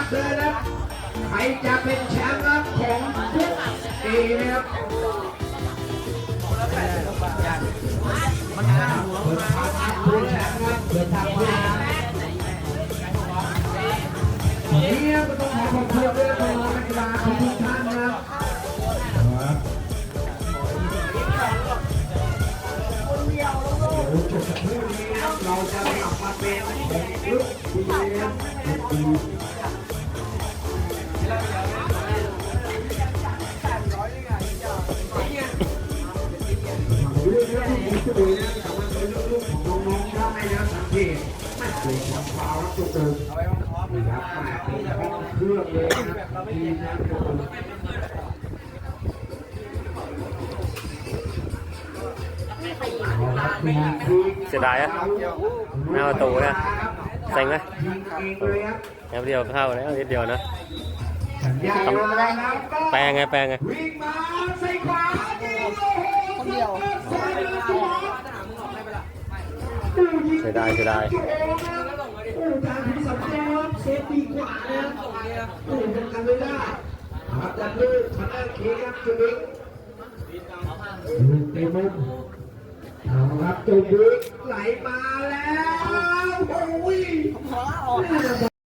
ากเลยนะใครจะเป็นแชมป์รับของทุกปีนะครับมันข้ามหัวมาเปิดทางครับเปิดทางมาเนี่ยก็ต้องขอขอบคุณด้วยตัวนักกีฬาทุกท่านนะครับเราจะกลับมาเป็นลูกทีมทีมเรื่องนี้ที่ผมคุยนะแต่ว่าเป็นลูกๆของน้องๆได้นะสังเกตไม่เคยทำฟาวล์ตัวเติมนะครับแม่เป็นห้องเครื่องเลยนะทีมนะตัวเติมเอาละทีมทีมเสียดายอะหน้าประตูนะเซ็งไหมยิงเองเลยครับแป๊บเดียวเข้าแล้วนิดเดียวนะสัญญาณมาแล้วก็แปลงไงแปลงไงวิ่งมาใส่ขวายิงโอ้โหคนเดียว เสียดายเสียดายโอ้การพิสัมพันธ์เซฟดีกว่านะโอ้ยังทำไม่ได้ครับจากลูกพัดเคครับจุบิกลูกเตะมุมเอาครับจุบิกไหลมาแล้ว